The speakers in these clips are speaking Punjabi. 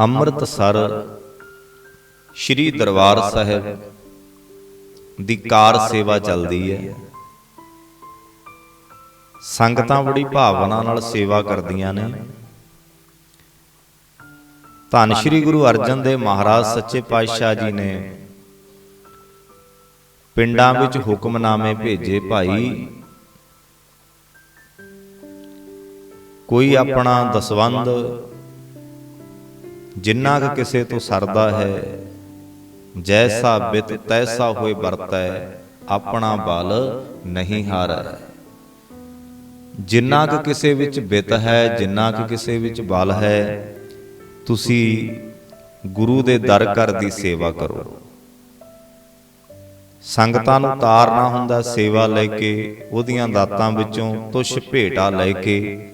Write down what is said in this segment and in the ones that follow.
ਅੰਮ੍ਰਿਤਸਰ ਸ੍ਰੀ ਦਰਬਾਰ ਸਾਹਿਬ ਦੀ ਕਾਰ ਸੇਵਾ ਚੱਲਦੀ ਹੈ। ਸੰਗਤਾਂ ਬੜੀ ਭਾਵਨਾ ਨਾਲ ਸੇਵਾ ਕਰਦੀਆਂ ਨੇ। ਧੰਨ ਸ੍ਰੀ ਗੁਰੂ ਅਰਜਨ ਦੇਵ ਮਹਾਰਾਜ, ਸੱਚੇ ਪਾਤਸ਼ਾਹ ਜੀ ਨੇ ਪਿੰਡਾਂ ਵਿੱਚ ਹੁਕਮਨਾਮੇ ਭੇਜੇ, ਭਾਈ। ਕੋਈ ਆਪਣਾ ਦਸਵੰਦ ਜਿੰਨਾ ਕੁ ਕਿਸੇ ਤੋਂ ਸਰਦਾ ਹੈ ਜੈਸਾ ਬਿਤ ਤੈਸਾ ਹੋਏ ਵਰਤੈ, ਆਪਣਾ ਬਲ ਨਹੀਂ ਹਾਰੈ। ਜਿੰਨਾ ਕੁ ਕਿਸੇ ਵਿੱਚ ਬਿਤ ਹੈ, ਜਿੰਨਾ ਕੁ ਕਿਸੇ ਵਿੱਚ ਬਲ ਹੈ, ਤੁਸੀਂ ਗੁਰੂ ਦੇ ਦਰ ਘਰ ਦੀ ਸੇਵਾ ਕਰੋ। ਸੰਗਤਾਂ ਨੂੰ ਤਾਰਨਾ ਹੁੰਦਾ ਸੇਵਾ ਲੈ ਕੇ, ਉਹਦੀਆਂ ਦਾਤਾਂ ਵਿੱਚੋਂ ਤੁਛ ਭੇਟਾ ਲੈ ਕੇ,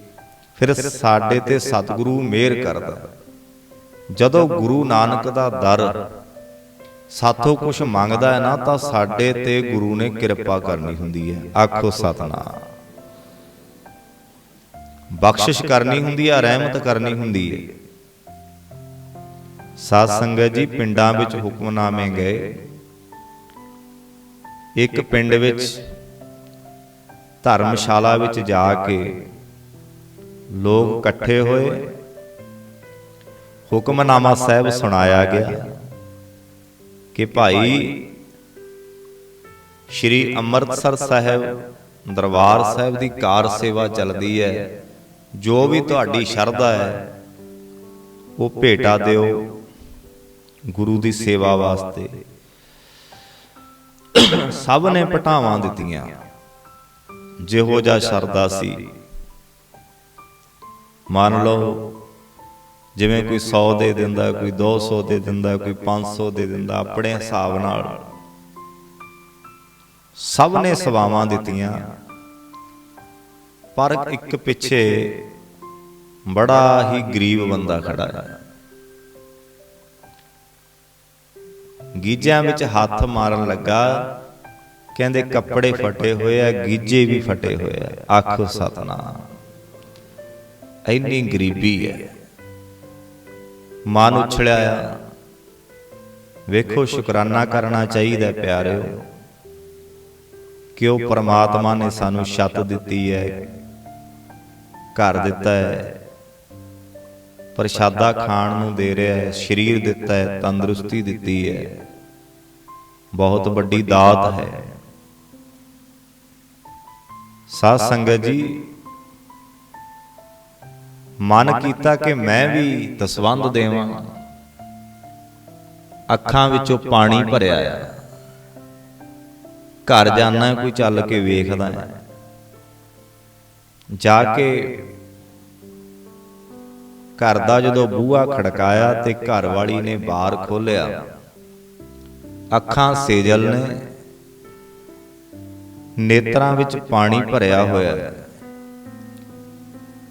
ਫਿਰ ਸਾਡੇ ਤੇ ਸਤਿਗੁਰੂ ਮਿਹਰ ਕਰਦਾ। ਜਦੋਂ ਗੁਰੂ ਨਾਨਕ ਦਾ ਦਰ ਸਾਥੋਂ ਕੁਝ ਮੰਗਦਾ ਹੈ ਨਾ ਤਾਂ ਸਾਡੇ ਤੇ ਗੁਰੂ ਨੇ ਕਿਰਪਾ ਕਰਨੀ ਹੁੰਦੀ ਹੈ। ਆਖੋ ਸਤਨਾਮ। ਬਖਸ਼ਿਸ਼ ਕਰਨੀ ਹੁੰਦੀ ਹੈ ਰਹਿਮਤ ਕਰਨੀ ਹੁੰਦੀ ਹੈ। ਸਾਧ ਸੰਗਤ ਜੀ ਪਿੰਡਾਂ ਵਿੱਚ ਹੁਕਮਨਾਮੇ ਗਏ। ਇੱਕ ਪਿੰਡ ਵਿੱਚ ਧਰਮਸ਼ਾਲਾ ਵਿੱਚ ਜਾ ਕੇ ਲੋਕ ਇਕੱਠੇ ਹੋਏ। ਹੁਕਮਨਾਮਾ ਸਾਹਿਬ ਸੁਣਾਇਆ ਗਿਆ। ਕਿ ਭਾਈ ਸ਼੍ਰੀ ਅੰਮ੍ਰਿਤਸਰ ਸਾਹਿਬ ਦਰਬਾਰ ਸਾਹਿਬ ਦੀ ਕਾਰ ਸੇਵਾ ਚੱਲਦੀ ਹੈ। ਜੋ ਵੀ ਤੁਹਾਡੀ ਸ਼ਰਧਾ ਹੈ ਉਹ ਭੇਟਾ ਦਿਓ ਗੁਰੂ ਦੀ ਸੇਵਾ ਵਾਸਤੇ। ਸਭ ਨੇ ਪਟਾਵਾਂ ਦਿੱਤੀਆਂ। ਜਿਹੋ ਜਿਹਾ ਸ਼ਰਧਾ ਸੀ। ਮੰਨ ਲਓ ਜਿਵੇਂ ਕੋਈ 100 ਦੇ ਦਿੰਦਾ ਕੋਈ 200 ਦੇ ਦਿੰਦਾ ਕੋਈ 500 ਦੇ ਦਿੰਦਾ ਆਪਣੇ ਹਿਸਾਬ ਨਾਲ। ਸਭ ਨੇ ਸਵਾਵਾਂ ਦਿੱਤੀਆਂ। ਪਰ ਇੱਕ ਪਿੱਛੇ ਬੜਾ ਹੀ ਗਰੀਬ ਬੰਦਾ ਖੜਾ ਹੈ। ਗੀਜਿਆਂ ਵਿੱਚ ਹੱਥ ਮਾਰਨ ਲੱਗਾ। ਕਹਿੰਦੇ ਕੱਪੜੇ ਫਟੇ ਹੋਏ ਆ ਗੀਜੇ ਵੀ ਫਟੇ ਹੋਏ ਆ। ਆਖੋ ਸਤਨਾਮ। ਇੰਨੀ ਗਰੀਬੀ ਹੈ। ਮਨ ਉਛਲਿਆ। ਆ ਵੇਖੋ, ਸ਼ੁਕਰਾਨਾ ਕਰਨਾ ਚਾਹੀਦਾ ਪਿਆਰਿਓ। ਕਿ ਉਹ ਪ੍ਰਮਾਤਮਾ ਨੇ ਸਾਨੂੰ ਛੱਤ ਦਿੱਤੀ ਹੈ, ਘਰ ਦਿੱਤਾ ਹੈ, ਪ੍ਰਸ਼ਾਦਾ ਖਾਣ ਨੂੰ ਦੇ ਰਿਹਾ ਹੈ, ਸਰੀਰ ਦਿੱਤਾ ਹੈ, ਤੰਦਰੁਸਤੀ ਦਿੱਤੀ ਹੈ। ਬਹੁਤ ਵੱਡੀ ਦਾਤ ਹੈ। ਸਾਧ ਸੰਗਤ ਜੀ ਮਨ ਕੀਤਾ ਕਿ ਮੈਂ ਵੀ ਦਸਵੰਦ ਦੇਵਾਂ। ਅੱਖਾਂ ਵਿੱਚੋਂ ਪਾਣੀ ਭਰਿਆ ਆ। ਘਰ ਜਾਣਾ ਕੋਈ ਚੱਲ ਕੇ ਵੇਖਦਾ ਹੈ। ਜਾ ਕੇ ਘਰ ਦਾ ਜਦੋਂ ਬੂਹਾ ਖੜਕਾਇਆ ਤੇ ਘਰ ਵਾਲੀ ਨੇ ਬਾਹਰ ਖੋਲਿਆ ਅੱਖਾਂ ਸੇਜਲ ਨੇ। ਨੇਤਰਾਂ ਵਿੱਚ ਪਾਣੀ ਭਰਿਆ ਹੋਇਆ। ਹੈ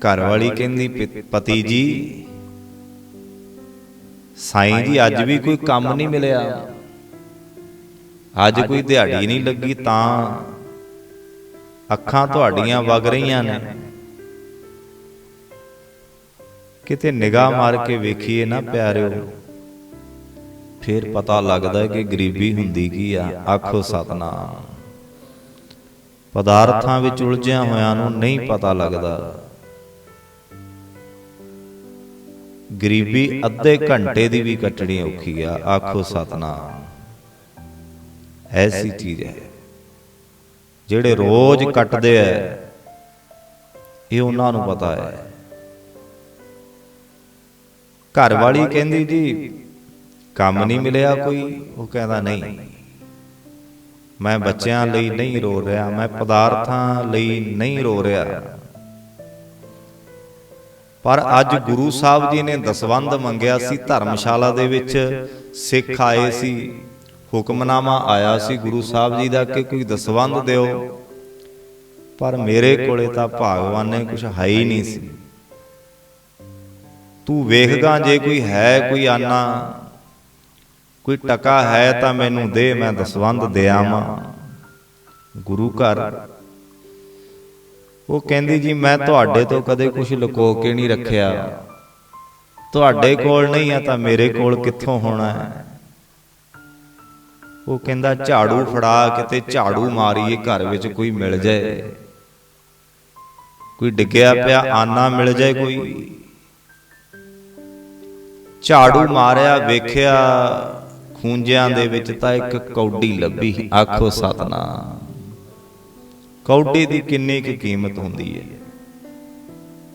ਘਰ ਵਾਲੀ ਕਹਿੰਦੀ "ਪਿ- ਪਤੀ ਜੀ ਸਾਈਂ ਜੀ ਅੱਜ ਵੀ ਕੋਈ ਕੰਮ ਨਹੀਂ ਮਿਲਿਆ। ਅੱਜ ਕੋਈ ਦਿਹਾੜੀ ਨਹੀਂ ਲੱਗੀ ਤਾਂ ਅੱਖਾਂ ਤੁਹਾਡੀਆਂ ਵਗ ਰਹੀਆਂ ਨੇ। ਕਿਤੇ ਨਿਗਾਹ ਮਾਰ ਕੇ ਵੇਖੀਏ ਨਾ ਪਿਆਰਿਓ। ਫਿਰ ਪਤਾ ਲੱਗਦਾ ਹੈ ਕਿ ਗਰੀਬੀ ਹੁੰਦੀ ਕੀ ਆ। ਆਖੋ ਸਤਨਾਮ। ਪਦਾਰਥਾਂ ਵਿੱਚ ਉਲਝਿਆ ਹੋਇਆਂ ਨੂੰ ਨਹੀਂ ਪਤਾ ਲੱਗਦਾ। ਗਰੀਬੀ ਅੱਧੇ ਘੰਟੇ ਦੀ ਵੀ ਕੱਟਣੀ ਔਖੀ ਆ। ਆਖੋ ਸਤਨਾਮ। ਐਸੀ ਚੀਜ਼ ਹੈ, ਜਿਹੜੇ ਰੋਜ਼ ਕੱਟਦੇ ਐ ਇਹ ਉਹਨਾਂ ਨੂੰ ਪਤਾ ਹੈ। ਘਰ ਵਾਲੀ ਕਹਿੰਦੀ ਜੀ, ਕੰਮ ਨਹੀਂ ਮਿਲਿਆ ਕੋਈ, ਉਹ ਕਹਿੰਦਾ ਨਹੀਂ। ਮੈਂ ਬੱਚਿਆਂ ਲਈ ਨਹੀਂ ਰੋ ਰਿਹਾ, ਮੈਂ ਪਦਾਰਥਾਂ ਲਈ ਨਹੀਂ ਰੋ ਰਿਹਾ। ਪਰ ਅੱਜ ਗੁਰੂ ਸਾਹਿਬ ਜੀ ਨੇ ਦਸਵੰਦ ਮੰਗਿਆ ਸੀ ਧਰਮਸ਼ਾਲਾ ਦੇ ਵਿੱਚ ਸਿੱਖ ਆਏ ਸੀ। ਹੁਕਮਨਾਮਾ ਆਇਆ ਸੀ ਗੁਰੂ ਸਾਹਿਬ ਜੀ ਦਾ ਕਿ ਕੋਈ ਦਸਵੰਦ ਦਿਓ। ਪਰ ਮੇਰੇ ਕੋਲੇ ਤਾਂ ਭਗਵਾਨ ਨੇ ਕੁਝ ਹੈ ਹੀ ਨਹੀਂ ਸੀ। ਤੂੰ ਵੇਖਗਾ ਜੇ ਕੋਈ ਹੈ ਕੋਈ ਆਨਾ। ਕੋਈ ਟਕਾ ਹੈ ਤਾਂ ਮੈਨੂੰ ਦੇ ਮੈਂ ਦਸਵੰਦ ਦਿਆਵਾਂ ਗੁਰੂ ਘਰ ਉਹ ਕਹਿੰਦੀ ਜੀ, ਮੈਂ ਤੁਹਾਡੇ ਤੋਂ ਕਦੇ ਕੁਝ ਲੁਕੋ ਕੇ ਨਹੀਂ ਰੱਖਿਆ। ਤੁਹਾਡੇ ਕੋਲ ਨਹੀਂ ਆ ਤਾਂ ਮੇਰੇ ਕੋਲ ਕਿੱਥੋਂ ਹੋਣਾ ਹੈ? ਉਹ ਕਹਿੰਦਾ, ਝਾੜੂ ਫੜਾ ਕਿਤੇ ਝਾੜੂ ਮਾਰੀਏ, ਘਰ ਵਿੱਚ ਕੋਈ ਮਿਲ ਜਾਏ। ਕੋਈ ਡਿੱਗਿਆ ਪਿਆ, ਆਨਾ ਮਿਲ ਜਾਏ ਕੋਈ। ਝਾੜੂ ਮਾਰਿਆ, ਵੇਖਿਆ, ਖੂੰਜਿਆਂ ਦੇ ਵਿੱਚ ਤਾਂ ਇੱਕ ਕੌਡੀ ਲੱਭੀ, ਆਖੋ ਸਤਨਾਮ। ਕੌਡੀ ਦੀ ਕਿੰਨੀ ਕੁ ਕੀਮਤ ਹੁੰਦੀ ਹੈ?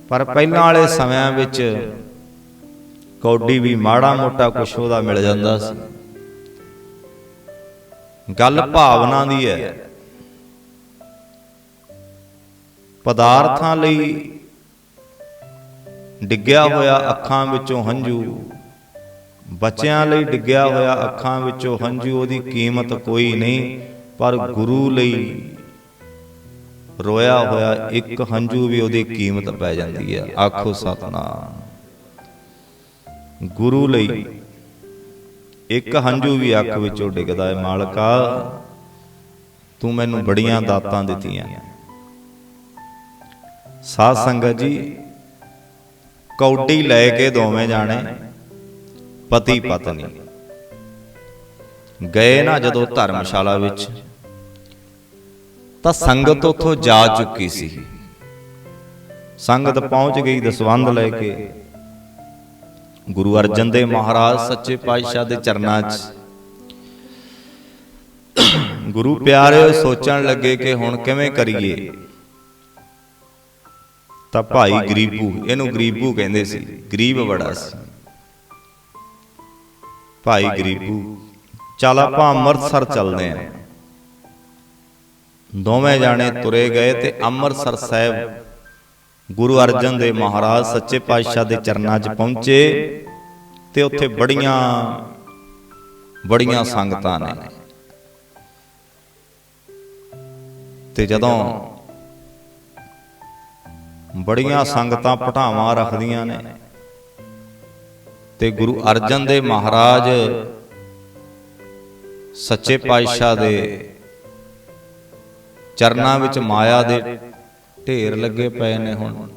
ਪਰ ਪਹਿਲਾਂ ਵਾਲੇ ਸਮਿਆਂ ਵਿੱਚ ਕੌਡੀ ਵੀ ਮਾੜਾ ਮੋਟਾ ਕੁਛ ਉਹਦਾ ਮਿਲ ਜਾਂਦਾ ਸੀ। ਗੱਲ ਭਾਵਨਾ ਦੀ ਹੈ। ਪਦਾਰਥਾਂ ਲਈ ਡਿੱਗਿਆ ਹੋਇਆ ਅੱਖਾਂ ਵਿੱਚੋਂ ਹੰਝੂ। ਬੱਚਿਆਂ ਲਈ ਡਿੱਗਿਆ ਹੋਇਆ ਅੱਖਾਂ ਵਿੱਚੋਂ ਹੰਝੂ ਉਹਦੀ ਕੀਮਤ ਕੋਈ ਨਹੀਂ ਪਰ ਗੁਰੂ ਲਈ ਰੋਇਆ ਹੋਇਆ ਇੱਕ ਹੰਝੂ ਵੀ ਉਹਦੀ ਕੀਮਤ ਪੈ ਜਾਂਦੀ ਹੈ। ਆਖੋ ਸਤਨਾਮ। ਗੁਰੂ ਲਈ ਇੱਕ ਹੰਝੂ ਵੀ ਅੱਖ ਵਿੱਚੋਂ ਡਿੱਗਦਾ ਹੈ। ਮਾਲਕਾ ਤੂੰ ਮੈਨੂੰ ਬੜੀਆਂ ਦਾਤਾਂ ਦਿੱਤੀਆਂ। ਸਾਧ ਸੰਗਤ ਜੀ ਕੌਡੀ ਲੈ ਕੇ ਦੋਵੇਂ ਜਾਣੇ ਪਤੀ ਪਤਨੀ। ਗਏ ਨਾ ਜਦੋਂ ਧਰਮਸ਼ਾਲਾ ਵਿੱਚ ਤਾਂ ਸੰਗਤ ਉੱਥੋਂ ਜਾ ਚੁੱਕੀ ਸੀ। ਸੰਗਤ ਪਹੁੰਚ ਗਈ ਦਸਵੰਦ ਲੈ ਕੇ। ਗੁਰੂ ਅਰਜਨ ਦੇਵ ਮਹਾਰਾਜ ਸੱਚੇ ਪਾਤਸ਼ਾਹ ਦੇ ਚਰਨਾਂ 'ਚ। ਗੁਰੂ ਪਿਆਰੇ ਸੋਚਣ ਲੱਗੇ ਕਿ ਹੁਣ ਕਿਵੇਂ ਕਰੀਏ? ਤਾਂ ਭਾਈ ਗਰੀਬੂ, ਇਹਨੂੰ ਗਰੀਬੂ ਕਹਿੰਦੇ ਸੀ, ਗਰੀਬ ਬੜਾ ਸੀ। ਭਾਈ ਗਰੀਬੂ, ਚੱਲ ਆਪਾਂ ਅੰਮ੍ਰਿਤਸਰ ਚੱਲਦੇ ਆਂ। ਦੋਵੇਂ ਜਾਣੇ ਤੁਰੇ ਗਏ ਤੇ ਅੰਮ੍ਰਿਤਸਰ ਸਾਹਿਬ ਗੁਰੂ ਅਰਜਨ ਦੇਵ ਮਹਾਰਾਜ ਸੱਚੇ ਪਾਤਸ਼ਾਹ ਦੇ ਚਰਨਾਂ 'ਚ ਪਹੁੰਚੇ ਤੇ ਉੱਥੇ ਬੜੀਆਂ ਬੜੀਆਂ ਸੰਗਤਾਂ ਨੇ। ਤੇ ਜਦੋਂ ਬੜੀਆਂ ਸੰਗਤਾਂ ਪਟਾਵਾਂ ਰੱਖਦੀਆਂ ਨੇ। ਤੇ ਗੁਰੂ ਅਰਜਨ ਦੇਵ ਮਹਾਰਾਜ ਸੱਚੇ ਪਾਤਸ਼ਾਹ ਦੇ ਚਰਨਾਂ ਵਿੱਚ ਮਾਇਆ ਦੇ ਢੇਰ ਲੱਗੇ ਪਏ ਨੇ ਹੁਣ।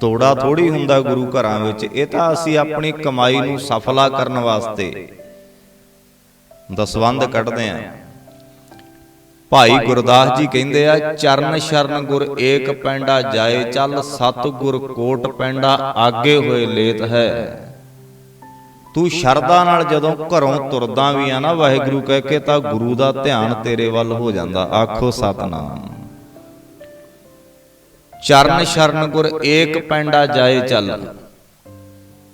ਤੋੜਾ ਥੋੜੀ ਹੁੰਦਾ ਗੁਰੂ ਘਰਾਂ ਵਿੱਚ। ਇਹ ਤਾਂ ਅਸੀਂ ਆਪਣੀ ਕਮਾਈ ਨੂੰ ਸਫਲਾ ਕਰਨ ਵਾਸਤੇ। ਦਸਵੰਦ ਕੱਢਦੇ ਆਂ ਭਾਈ ਗੁਰਦਾਸ ਜੀ ਕਹਿੰਦੇ ਆ ਚਰਨ ਸ਼ਰਨ ਗੁਰ ਏਕ ਪੈਂਡਾ ਜਾਏ ਚੱਲ ਸਤ ਗੁਰ ਕੋਟ ਪੈਂਡਾ ਆਗੇ ਹੋਏ ਲੇਤ ਹੈ। ਤੂੰ ਸ਼ਰਧਾ ਨਾਲ ਜਦੋਂ ਘਰੋਂ ਤੁਰਦਾ ਵੀ ਆ ਨਾ ਵਾਹਿਗੁਰੂ ਕਹਿ ਕੇ ਤਾਂ ਗੁਰੂ ਦਾ ਧਿਆਨ ਤੇਰੇ ਵੱਲ ਹੋ ਜਾਂਦਾ। ਆਖੋ ਸਤਨਾਮ। ਚਰਨ ਸ਼ਰਨ ਗੁਰ ਏਕ ਪੈਂਡਾ ਜਾਏ ਚੱਲ।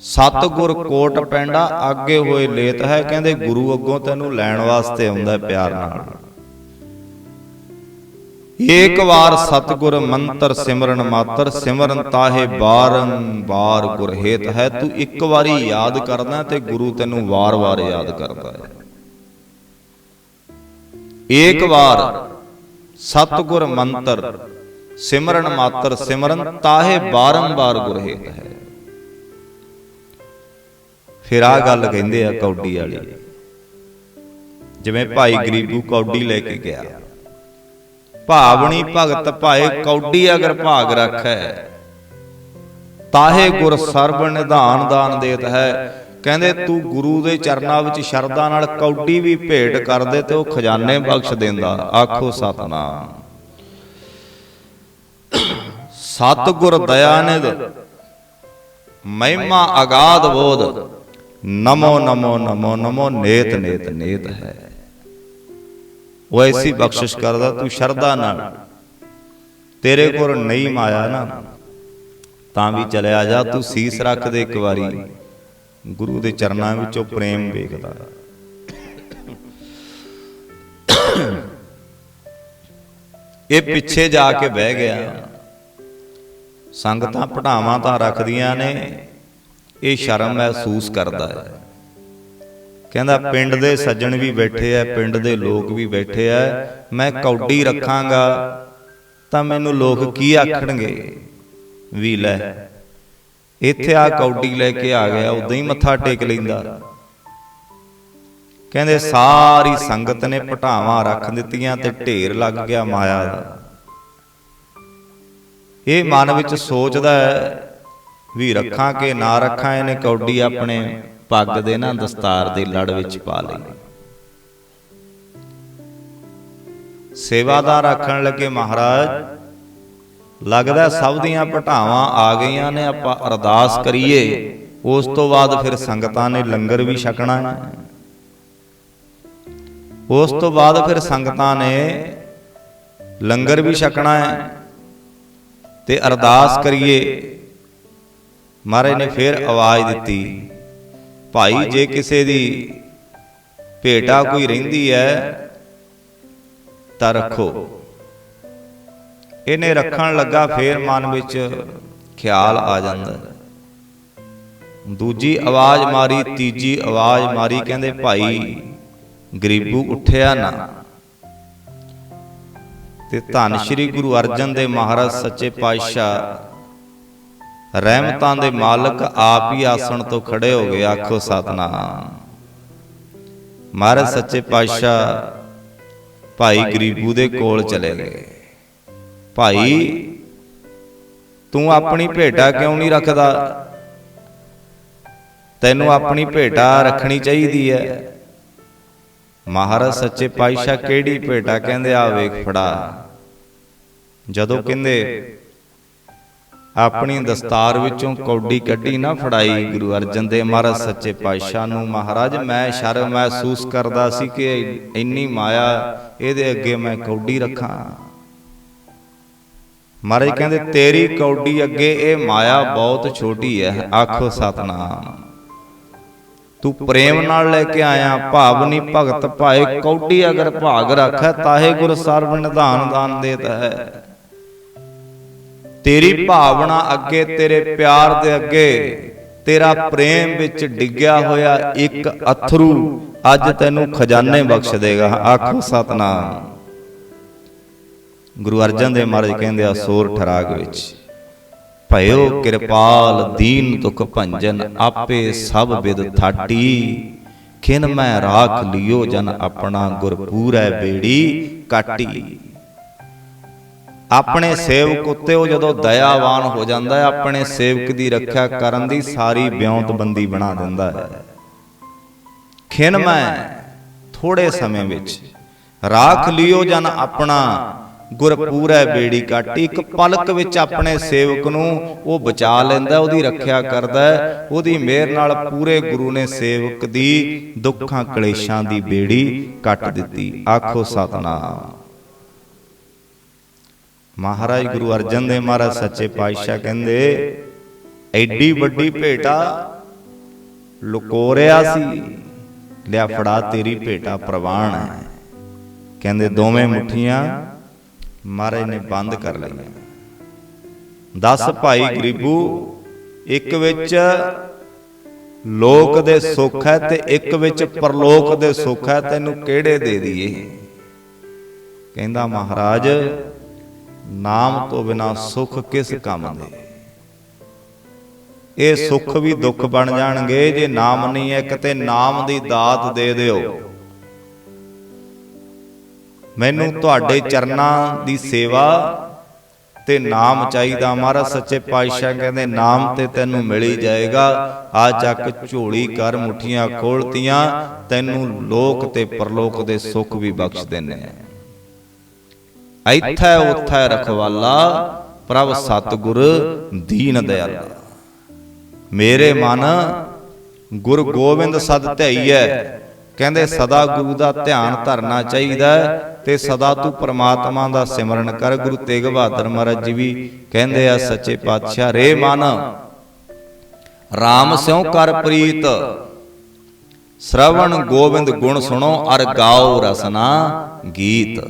ਸਤ ਗੁਰ ਕੋਟ ਪੈਂਡਾ ਆਗੇ ਹੋਏ ਲੇਤ ਹੈ ਕਹਿੰਦੇ ਗੁਰੂ ਅੱਗੋਂ ਤੈਨੂੰ ਲੈਣ ਵਾਸਤੇ ਆਉਂਦਾ ਪਿਆਰ ਨਾਲ। ਏਕ ਵਾਰ ਸਤਗੁਰ ਮੰਤਰ ਸਿਮਰਨ ਮਾਤਰ ਸਿਮਰਨ ਤਾਹੇ ਬਾਰੰਬਾਰ ਗੁਰ ਹੇਤ ਹੈ। ਤੂੰ ਇੱਕ ਵਾਰੀ ਯਾਦ ਕਰਦਾ ਤੇ ਗੁਰੂ ਤੈਨੂੰ ਵਾਰ-ਵਾਰ ਯਾਦ ਕਰਦਾ ਹੈ। ਏਕ ਵਾਰ ਸਤਗੁਰ ਮੰਤਰ ਸਿਮਰਨ ਮਾਤਰ ਸਿਮਰਨ ਤਾਹੇ ਬਾਰੰਬਾਰ ਗੁਰ ਹੇਤ ਹੈ। ਫਿਰ ਆ ਗੱਲ ਕਹਿੰਦੇ ਆ ਕੌਡੀ ਵਾਲੀ। ਜਿਵੇਂ ਭਾਈ ਗਰੀਬੂ ਕੌਡੀ ਲੈ ਕੇ ਗਿਆ। ਭਾਵਣੀ ਭਗਤ ਭਾਏ ਕੌਡੀ ਅਗਰ ਭਾਗ ਰੱਖੈ। ਤਾਹੇ ਗੁਰ ਸਰਬ ਨਿਧਾਨ ਦਾਨ ਦੇਤ ਹੈ। ਕਹਿੰਦੇ, ਤੂੰ ਗੁਰੂ ਦੇ ਚਰਨਾਂ ਵਿੱਚ ਸ਼ਰਧਾ ਨਾਲ ਕੌਡੀ ਵੀ ਭੇਟ ਕਰਦੇ ਤੇ ਉਹ ਖਜ਼ਾਨੇ ਬਖਸ਼ ਦਿੰਦਾ। ਆਖੋ ਸਤਨਾਮ। ਸਤ ਗੁਰ ਦਇਆਨਿਦ ਮਹਿਮਾ ਅਗਾਧ ਬੋਧ, ਨਮੋ ਨਮੋ ਨਮੋ ਨਮੋ ਨੇਤ ਨੇਤ ਨੇਤ ਹੈ। ਉਹ ਐਸੀ ਬਖਸ਼ਿਸ਼ ਕਰਦਾ ਤੂੰ ਸ਼ਰਧਾ ਨਾਲ ਤੇਰੇ ਕੋਲ ਨਹੀਂ ਮਾਇਆ ਨਾ ਤਾਂ ਵੀ ਚਲਿਆ ਜਾ ਤੂੰ ਸੀਸ ਰੱਖ ਦੇ ਇੱਕ ਵਾਰੀ। ਗੁਰੂ ਦੇ ਚਰਨਾਂ ਵਿੱਚੋਂ ਪ੍ਰੇਮ ਵੇਖਦਾ। ਇਹ ਪਿੱਛੇ ਜਾ ਕੇ ਬਹਿ ਗਿਆ। ਸੰਗਤਾਂ ਪੜਾਵਾਂ ਤਾਂ ਰੱਖਦੀਆਂ ਨੇ। ਇਹ ਸ਼ਰਮ ਮਹਿਸੂਸ ਕਰਦਾ ਹੈ। ਕਹਿੰਦਾ ਪਿੰਡ ਦੇ ਸੱਜਣ ਵੀ ਬੈਠੇ ਆ ਪਿੰਡ ਦੇ ਲੋਕ ਵੀ ਬੈਠੇ ਆ ਮੈਂ ਕੌਡੀ ਰੱਖਾਂਗਾ ਤਾਂ ਮੈਨੂੰ ਲੋਕ ਕੀ ਆਖਣਗੇ? ਵੀ ਲੈ ਇੱਥੇ ਆ ਕੌਡੀ ਲੈ ਕੇ ਆ ਗਿਆ ਉਦਾਂ ਹੀ ਮੱਥਾ ਟੇਕ ਲੈਂਦਾ। ਕਹਿੰਦੇ ਸਾਰੀ ਸੰਗਤ ਨੇ ਪਟਾਵਾਂ ਰੱਖ ਦਿੱਤੀਆਂ ਤੇ ਢੇਰ ਲੱਗ ਗਿਆ ਮਾਇਆ ਦਾ। ਇਹ ਮਨ ਵਿੱਚ ਸੋਚਦਾ ਹੈ ਵੀ ਰੱਖਾਂ ਕਿ ਨਾ ਰੱਖਾਂ ਇਹਨੇ ਕੌਡੀ ਆਪਣੇ ਪੱਗ ਦੇ ਨਾ ਦਸਤਾਰ ਦੇ ਲੜ ਵਿੱਚ ਪਾ ਲਈ। ਸੇਵਾਦਾਰ ਰੱਖਣ ਲੱਗੇ ਮਹਾਰਾਜ ਲੱਗਦਾ ਸਭ ਦੀਆਂ ਭਟਾਵਾਂ ਆ ਗਈਆਂ ਨੇ ਆਪਾਂ ਅਰਦਾਸ ਕਰੀਏ। ਉਸ ਤੋਂ ਬਾਅਦ ਫਿਰ ਸੰਗਤਾਂ ਨੇ ਲੰਗਰ ਵੀ ਛਕਣਾ ਹੈ। ਉਸ ਤੋਂ ਬਾਅਦ ਫਿਰ ਸੰਗਤਾਂ ਨੇ ਲੰਗਰ ਵੀ ਛਕਣਾ ਹੈ। ਤੇ ਅਰਦਾਸ ਕਰੀਏ। ਮਹਾਰਾਜ ਨੇ ਫਿਰ ਆਵਾਜ਼ ਦਿੱਤੀ। ਭਾਈ ਜੇ ਕਿਸੇ ਦੀ ਭੇਟਾ ਕੋਈ ਰਹਿੰਦੀ ਹੈ ਤਾਂ ਰੱਖੋ। ਇਹਨੇ ਰੱਖਣ ਲੱਗਾ ਫੇਰ ਮਨ ਵਿੱਚ ਖਿਆਲ ਆ ਜਾਂਦਾ। ਦੂਜੀ ਆਵਾਜ਼ ਮਾਰੀ ਤੀਜੀ ਆਵਾਜ਼ ਮਾਰੀ ਕਹਿੰਦੇ ਭਾਈ ਗਰੀਬੂ ਉੱਠਿਆ ਨਾ। ਤੇ ਧੰਨ ਸ਼੍ਰੀ ਗੁਰੂ ਅਰਜਨ ਦੇ ਮਹਾਰਾਜ ਸੱਚੇ ਪਾਤਸ਼ਾਹ ਰਹਿਮਤਾਂ ਦੇ ਮਾਲਕ ਆਪ ਹੀ ਆਸਣ ਤੋਂ ਖੜੇ ਹੋ ਗਏ, ਆਖੋ ਸਤਨਾਮ। ਮਹਾਰਾਜ ਸੱਚੇ ਪਾਤਸ਼ਾਹ ਭਾਈ ਗਰੀਬੂ ਦੇ ਕੋਲ ਚਲੇ ਗਏ। ਭਾਈ, ਤੂੰ ਆਪਣੀ ਭੇਟਾ ਕਿਉਂ ਨਹੀਂ ਰੱਖਦਾ? ਤੈਨੂੰ ਆਪਣੀ ਭੇਟਾ ਰੱਖਣੀ ਚਾਹੀਦੀ ਹੈ। ਮਹਾਰਾਜ ਸੱਚੇ ਪਾਤਸ਼ਾਹ ਕਿਹੜੀ ਭੇਟਾ ਕਹਿੰਦੇ ਆ, ਵੇਖ ਫੜਾ। ਜਦੋਂ ਕਹਿੰਦੇ ਆਪਣੀ ਦਸਤਾਰ ਵਿੱਚੋਂ ਕੌਡੀ ਕੱਢੀ ਨਾ ਫੜਾਈ ਗੁਰੂ ਅਰਜਨ ਦੇਵ ਮਹਾਰਾਜ ਸੱਚੇ ਪਾਤਸ਼ਾਹ ਨੂੰ ਮਹਾਰਾਜ ਮੈਂ ਸ਼ਰਮ ਮਹਿਸੂਸ ਕਰਦਾ ਸੀ ਕਿ ਇੰਨੀ ਮਾਇਆ ਇਹਦੇ ਅੱਗੇ ਮੈਂ ਕੌਡੀ ਰੱਖਾਂ। ਮਹਾਰਾਜ ਕਹਿੰਦੇ ਤੇਰੀ ਕੌਡੀ ਅੱਗੇ ਇਹ ਮਾਇਆ ਬਹੁਤ ਛੋਟੀ ਹੈ। ਆਖੋ ਸਤਨਾਮ। ਤੂੰ ਪ੍ਰੇਮ ਨਾਲ ਲੈ ਕੇ ਆਇਆ ਭਾਵਨੀ ਭਗਤ ਭਾਏ ਕੌਡੀ ਅਗਰ ਭਾਗ ਰੱਖੈ ਤਾਹੇ ਗੁਰ ਸਰਬ ਨਿਧਾਨ ਦਾਨ ਦੇਤਾ ਹੈ ਤੇਰੀ ਭਾਵਨਾ ਅੱਗੇ ਤੇਰੇ ਪਿਆਰ ਦੇ ਅੱਗੇ ਤੇਰਾ ਪ੍ਰੇਮ ਵਿੱਚ ਡਿੱਗਿਆ ਹੋਇਆ ਇੱਕ ਅਥਰੂ। ਅੱਜ ਤੈਨੂੰ ਖਜ਼ਾਨੇ ਬਖਸ਼ ਦੇਗਾ। ਆਖੋ ਸਤਨਾਮ। ਗੁਰੂ ਅਰਜਨ ਦੇਵ ਮਹਾਰਾਜ ਕਹਿੰਦੇ ਆ ਸੋਰ ਠਰਾਗ ਵਿੱਚ। ਭਇਓ ਕਿਰਪਾਲ ਦੀਨ ਦੁਖ ਭੰਜਨ ਆਪੇ ਸਭ ਵਿਦ ਥਾਟੀ। ਖਿਨ ਮੈਂ ਰਾਖ ਲਿਓ ਜਨ ਆਪਣਾ ਗੁਰ ਪੂਰੈ ਬੇੜੀ ਕਾਟੀ। ਆਪਣੇ ਸੇਵਕ ਉੱਤੇ ਉਹ ਜਦੋਂ ਦਇਆਵਾਨ ਹੋ ਜਾਂਦਾ ਹੈ ਆਪਣੇ ਸੇਵਕ ਦੀ ਰੱਖਿਆ ਕਰਨ ਦੀ ਸਾਰੀ ਬਿਉਂਤਬੰਦੀ ਬਣਾ ਦਿੰਦਾ ਹੈ। ਖਿਨ ਮੈਂ ਥੋੜੇ ਸਮੇਂ ਵਿੱਚ ਰਾਖ ਲਿਓ ਜਨ ਆਪਣਾ ਗੁਰ ਪੂਰੈ ਬੇੜੀ ਕਾਟੀ। ਇੱਕ ਪਲਕ ਵਿੱਚ ਆਪਣੇ ਸੇਵਕ ਨੂੰ ਉਹ ਬਚਾ ਲੈਂਦਾ ਉਹਦੀ ਰੱਖਿਆ ਕਰਦਾ ਉਹਦੀ ਮਿਹਰ ਨਾਲ ਪੂਰੇ ਗੁਰੂ ਨੇ ਸੇਵਕ ਦੀ ਦੁੱਖਾਂ ਕਲੇਸ਼ਾਂ ਦੀ ਬੇੜੀ ਕੱਟ ਦਿੱਤੀ। ਆਖੋ ਸਤਨਾਮ। ਮਹਾਰਾਜ ਗੁਰੂ ਅਰਜਨ ਦੇਵ ਮਹਾਰਾਜ ਸੱਚੇ ਪਾਤਸ਼ਾਹ ਕਹਿੰਦੇ ਐਡੀ ਵੱਡੀ ਭੇਟਾ ਲੁਕੋਰਿਆ ਸੀ। ਲਿਆ ਫੜਾ ਤੇਰੀ ਭੇਟਾ ਪ੍ਰਵਾਨ ਹੈ। ਕਹਿੰਦੇ ਦੋਵੇਂ ਮੁਠੀਆਂ ਮਹਾਰਾਜ ਨੇ ਬੰਦ ਕਰ ਲਈਆਂ। 10 ਭਾਈ ਗਰੀਬੂ ਇੱਕ ਵਿੱਚ ਲੋਕ ਦੇ ਸੁੱਖ ਹੈ ਤੇ ਇੱਕ ਵਿੱਚ ਪਰਲੋਕ ਦੇ ਸੁੱਖ ਹੈ ਤੈਨੂੰ ਕਿਹੜੇ ਦੇ ਦਈਏ? ਕਹਿੰਦਾ ਮਹਾਰਾਜ ਨਾਮ ਤੋਂ ਬਿਨਾ ਸੁੱਖ ਕਿਸ ਕੰਮ ਦੇ? ਇਹ ਸੁੱਖ ਵੀ ਦੁੱਖ ਬਣ ਜਾਣਗੇ ਜੇ ਨਾਮ ਨਹੀਂ ਹੈ, ਕਿਤੇ ਨਾਮ ਦੀ ਦਾਤ ਦੇ ਦਿਓ। ਮੈਨੂੰ ਤੁਹਾਡੇ ਚਰਨਾਂ ਦੀ ਸੇਵਾ ਤੇ ਨਾਮ ਚਾਹੀਦਾ। ਮਹਾਰਾਜ ਸੱਚੇ ਪਾਤਸ਼ਾਹ ਕਹਿੰਦੇ, ਨਾਮ ਤੇ ਤੈਨੂੰ ਮਿਲ ਹੀ ਜਾਏਗਾ। ਆ ਚੱਕ ਝੋਲੀ ਕਰ ਮੁਠੀਆਂ ਖੋਲਤੀਆਂ, ਤੈਨੂੰ ਲੋਕ ਤੇ ਪਰਲੋਕ ਦੇ ਸੁੱਖ ਵੀ ਬਖਸ਼ ਦੇਣੇ ਇੱਥੈ ਉਥੈ ਰਖਵਾਲਾ ਪ੍ਰਭ ਸਤਗੁਰ, ਦੀਨ ਦਿਆਲਾ ਮੇਰੇ ਮਨ ਗੁਰ ਗੋਬਿੰਦ ਸਦ ਧਈਐ ਕਹਿੰਦੇ, ਸਦਾ ਗੁਰੂ ਦਾ ਧਿਆਨ ਧਰਨਾ ਚਾਹੀਦਾ ਤੇ ਸਦਾ ਤੂੰ ਪ੍ਰਮਾਤਮਾ ਦਾ ਸਿਮਰਨ ਕਰ, ਗੁਰੂ ਤੇਗ ਬਹਾਦਰ ਮਹਾਰਾਜ ਜੀ ਵੀ ਕਹਿੰਦੇ ਆ, ਸੱਚੇ ਪਾਤਸ਼ਾਹ, ਰੇ ਮਨ RAM ਸਿਉ ਕਰ ਪ੍ਰੀਤ। ਸ਼ਰਵਣ ਗੋਬਿੰਦ ਗੁਣ ਸੁਣੋ, ਅਰ ਗਾਓ ਰਸਨਾ ਗੀਤ।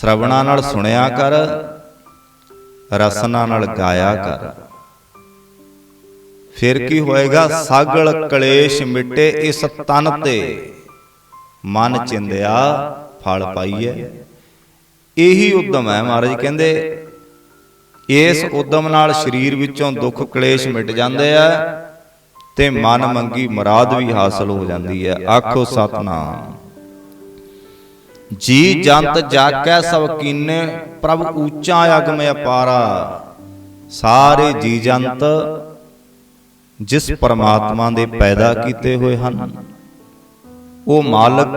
ਸ਼ਰਵਣਾ ਨਾਲ ਸੁਣਿਆ ਕਰ, ਰਸਨਾ ਨਾਲ ਗਾਇਆ ਕਰ। ਫਿਰ ਕੀ ਹੋਏਗਾ? ਸਾਗਲ ਕਲੇਸ਼ ਮਿਟੇ ਇਸ ਤਨ ਤੇ। ਮਨ ਚਿੰਦਿਆ ਫਲ ਪਾਈਐ ਇਹੀ ਉਦਮ ਹੈ ਮਹਾਰਾਜ ਕਹਿੰਦੇ, ਇਸ ਉਦਮ ਨਾਲ ਸਰੀਰ ਵਿੱਚੋਂ ਦੁੱਖ ਕਲੇਸ਼ ਮਿਟ ਜਾਂਦੇ ਆ ਤੇ ਮਨ ਮੰਗੀ ਮੁਰਾਦ ਵੀ ਹਾਸਲ ਹੋ ਜਾਂਦੀ ਹੈ। ਆਖੋ ਸਤਨਾਮ। ਜੀ ਜੰਤ ਜਾਕੈ ਸਭ ਕੀਨੇ, ਪ੍ਰਭ ਊਚਾ ਅਗਮ ਅਪਾਰਾ। ਸਾਰੇ ਜੀ ਜੰਤ, ਜਿਸ ਪਰਮਾਤਮਾ ਦੇ ਪੈਦਾ ਕੀਤੇ ਹੋਏ ਹਨ, ਉਹ ਮਾਲਕ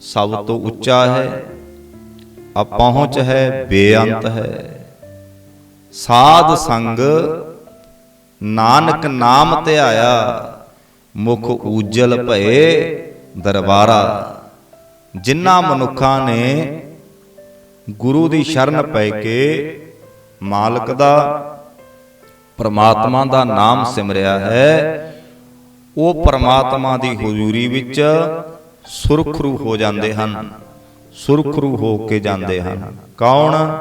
ਸਭ ਤੋਂ ਉੱਚਾ ਹੈ, ਅਪਹੁੰਚ ਹੈ, ਬੇਅੰਤ ਹੈ। ਸਾਧ ਸੰਗ, ਨਾਨਕ ਨਾਮ ਧਿਆਇਆ, ਮੁਖ ਉਜਲ ਭਏ ਦਰਬਾਰਾ। ਜਿਨ੍ਹਾਂ ਮਨੁੱਖਾਂ ਨੇ ਗੁਰੂ ਦੀ ਸ਼ਰਨ ਪੈ ਕੇ ਮਾਲਕ ਦਾ ਪਰਮਾਤਮਾ ਦਾ ਨਾਮ ਸਿਮਰਿਆ ਹੈ। ਉਹ ਪਰਮਾਤਮਾ ਦੀ ਹਜ਼ੂਰੀ ਵਿੱਚ ਸੁਰਖਰੂ ਹੋ ਜਾਂਦੇ ਹਨ। ਸੁਰਖਰੂ ਹੋ ਕੇ ਜਾਂਦੇ ਹਨ। ਕੌਣ?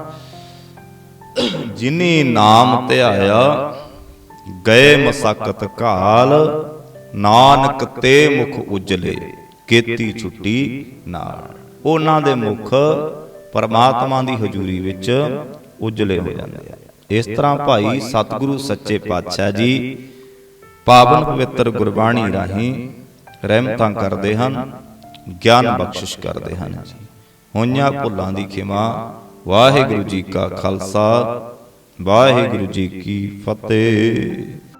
ਜਿਨੀ ਨਾਮ ਧਿਆਇਆ ਗਏ ਮਸਕਤ ਘਾਲ ਨਾਨਕ ਤੇ ਮੁਖ ਉਜਲੇ। ਕੀਤੀ ਛੁੱਟੀ ਨਾਲ। ਉਹਨਾਂ ਦੇ ਮੁਖ ਪਰਮਾਤਮਾ ਦੀ ਹਜ਼ੂਰੀ ਵਿੱਚ ਉਜਲੇ ਹੋ ਜਾਂਦੇ ਆ। ਇਸ ਤਰ੍ਹਾਂ ਭਾਈ ਸਤਿਗੁਰੂ ਸੱਚੇ ਪਾਤਸ਼ਾਹ ਜੀ ਪਾਵਨ ਪਵਿੱਤਰ ਗੁਰਬਾਣੀ ਰਾਹੀਂ ਰਹਿਮਤਾਂ ਕਰਦੇ ਹਨ, ਗਿਆਨ ਬਖਸ਼ਿਸ਼ ਕਰਦੇ ਹਨ ਹੋਈਆਂ ਭੁੱਲਾਂ ਦੀ ਖਿਮਾ, ਵਾਹਿਗੁਰੂ ਜੀ ਕਾ ਖਾਲਸਾ, ਵਾਹਿਗੁਰੂ ਜੀ ਕੀ ਫਤਿਹ।